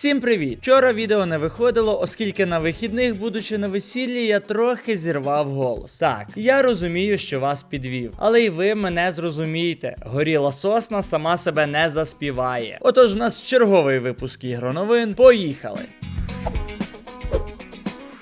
Всім привіт! Вчора відео не виходило, оскільки на вихідних, будучи на весіллі, я трохи зірвав голос. Так, я розумію, що вас підвів, але й ви мене зрозумієте. Горіла сосна сама себе не заспіває. Отож, у нас черговий випуск ігроновин. Поїхали!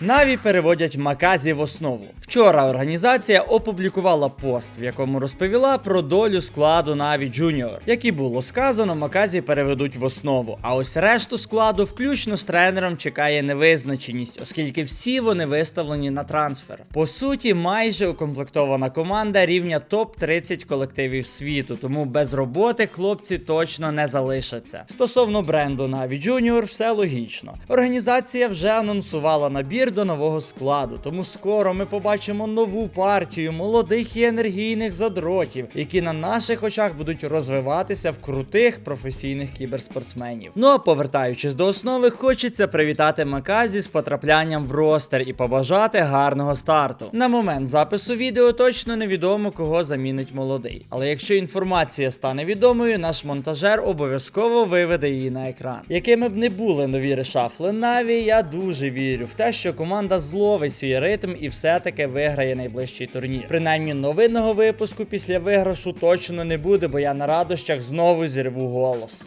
Наві переводять Маказі в основу. Вчора організація опублікувала пост, в якому розповіла про долю складу Наві Junior. Як і було сказано, Маказі переведуть в основу. А ось решту складу, включно з тренером, чекає невизначеність, оскільки всі вони виставлені на трансфер. По суті, майже укомплектована команда рівня топ-30 колективів світу, тому без роботи хлопці точно не залишаться. Стосовно бренду Наві Junior, все логічно. Організація вже анонсувала набір до нового складу, тому скоро ми побачимо нову партію молодих і енергійних задротів, які на наших очах будуть розвиватися в крутих професійних кіберспортсменів. Ну а повертаючись до основи, хочеться привітати Маказі з потраплянням в ростер і побажати гарного старту. На момент запису відео точно невідомо, кого замінить молодий. Але якщо інформація стане відомою, наш монтажер обов'язково виведе її на екран. Якими б не були нові решафли Наві, я дуже вірю в те, що команда зловить свій ритм і все-таки виграє найближчий турнір. Принаймні новинного випуску після виграшу точно не буде, бо я на радощах знову зірву голос.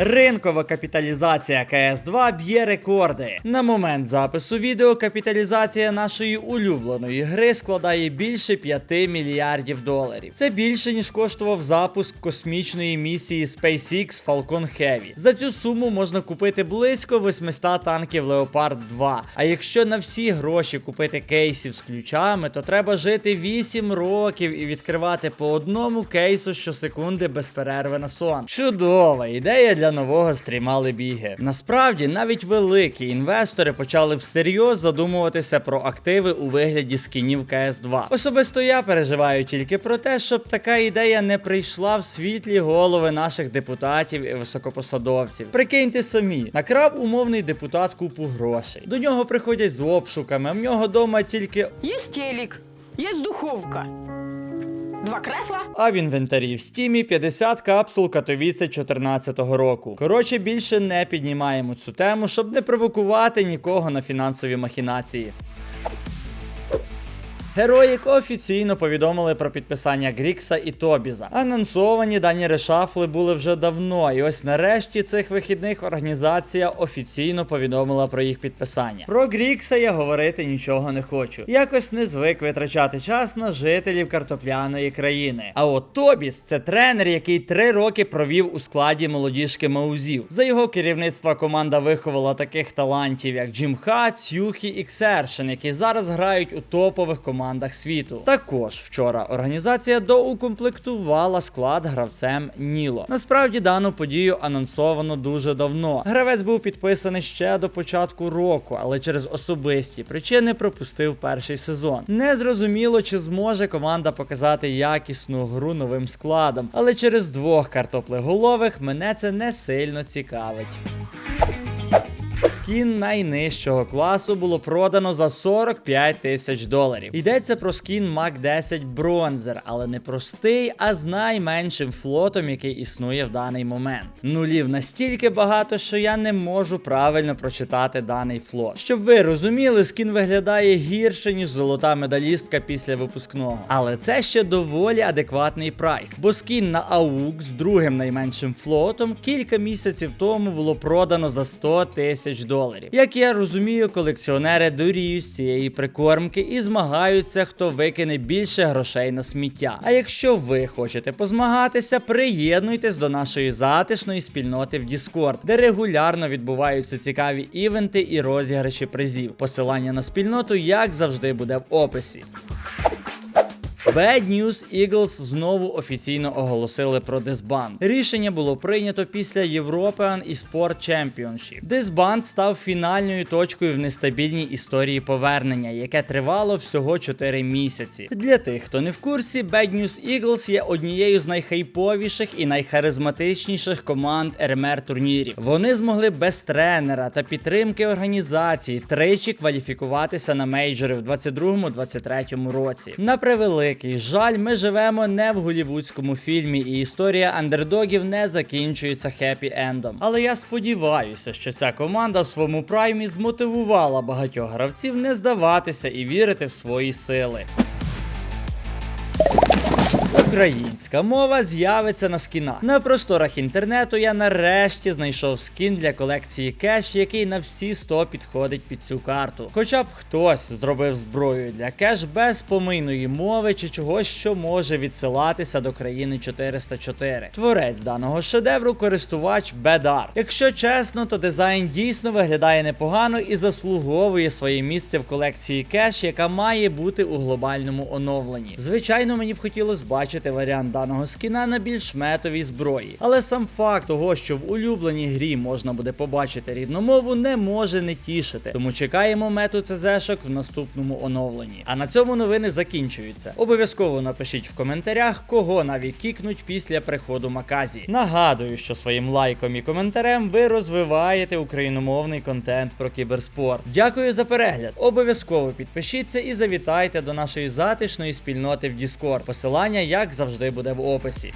Ринкова капіталізація КС2 б'є рекорди. На момент запису відео капіталізація нашої улюбленої гри складає більше 5 мільярдів доларів. Це більше ніж коштував запуск космічної місії SpaceX Falcon Heavy. За цю суму можна купити близько 800 танків Leopard 2. А якщо на всі гроші купити кейсів з ключами, то треба жити 8 років і відкривати по одному кейсу щосекунди без перерви на сон. Чудова ідея для нового стріма Лебіги. Насправді, навіть великі інвестори почали всерйоз задумуватися про активи у вигляді скінів CS2. Особисто я переживаю тільки про те, щоб така ідея не прийшла в світлі голови наших депутатів і високопосадовців. Прикиньте самі, накрав умовний депутат купу грошей. До нього приходять з обшуками, в нього дома тільки Есть телек, есть духовка. Два кресла. А в інвентарі в стімі 50 капсул Катовіце 14 року. Коротше, більше не піднімаємо цю тему, щоб не провокувати нікого на фінансові махінації. Героїк офіційно повідомили про підписання Грікса і Тобіза. Анонсовані дані решафли були вже давно, і ось нарешті цих вихідних організація офіційно повідомила про їх підписання. Про Грікса я говорити нічого не хочу. Якось не звик витрачати час на жителів картопляної країни. А от Тобіс це тренер, який три роки провів у складі молодіжки Маузів. За його керівництва команда виховала таких талантів, як Джим Хац, Юхі і Ксершин, які зараз грають у топових командах світу. Також вчора організація доукомплектувала склад гравцем Ніло. Насправді дану подію анонсовано дуже давно. Гравець був підписаний ще до початку року, але через особисті причини пропустив перший сезон. Незрозуміло, чи зможе команда показати якісну гру новим складом, але через двох картоплеголових мене це не сильно цікавить. Скін найнижчого класу було продано за 45 тисяч доларів. Йдеться про скін Mach 10 Бронзер, але не простий, а з найменшим флотом, який існує в даний момент. Нулів настільки багато, що я не можу правильно прочитати даний флот. Щоб ви розуміли, скін виглядає гірше, ніж золота медалістка після випускного. Але це ще доволі адекватний прайс, бо скін на AUG з другим найменшим флотом кілька місяців тому було продано за 100 тисяч доларів. Як я розумію, колекціонери дуріють з цієї прикормки і змагаються, хто викине більше грошей на сміття. А якщо ви хочете позмагатися, приєднуйтесь до нашої затишної спільноти в Discord, де регулярно відбуваються цікаві івенти і розіграші призів. Посилання на спільноту, як завжди, буде в описі. Bad News Eagles знову офіційно оголосили про дисбанд. Рішення було прийнято після European eSport Championship. Дисбанд став фінальною точкою в нестабільній історії повернення, яке тривало всього 4 місяці. Для тих, хто не в курсі, Bad News Eagles є однією з найхайповіших і найхаризматичніших команд РМР турнірів. Вони змогли без тренера та підтримки організації тричі кваліфікуватися на мейджори в 22-23 році. На превеликий превеликий жаль, ми живемо не в голівудському фільмі, і історія андердогів не закінчується хеппі ендом. Але я сподіваюся, що ця команда в своєму праймі змотивувала багатьох гравців не здаватися і вірити в свої сили. Українська мова з'явиться на скінах. На просторах інтернету я нарешті знайшов скін для колекції кеш, який на всі 100 підходить під цю карту. Хоча б хтось зробив зброю для кеш без помийної мови чи чогось, що може відсилатися до країни 404. Творець даного шедевру користувач Бедар. Якщо чесно, то дизайн дійсно виглядає непогано і заслуговує своє місце в колекції кеш, яка має бути у глобальному оновленні. Звичайно, мені б хотілося бачити варіант даного скіна на більш метовій зброї. Але сам факт того, що в улюбленій грі можна буде побачити рідну мову, не може не тішити. Тому чекаємо мету ЦЗшок в наступному оновленні. А на цьому новини закінчуються. Обов'язково напишіть в коментарях, кого навіть кікнуть після приходу Маказі. Нагадую, що своїм лайком і коментарем ви розвиваєте україномовний контент про кіберспорт. Дякую за перегляд. Обов'язково підпишіться і завітайте до нашої затишної спільноти в Discord. Посилання, завжди, буде в описі.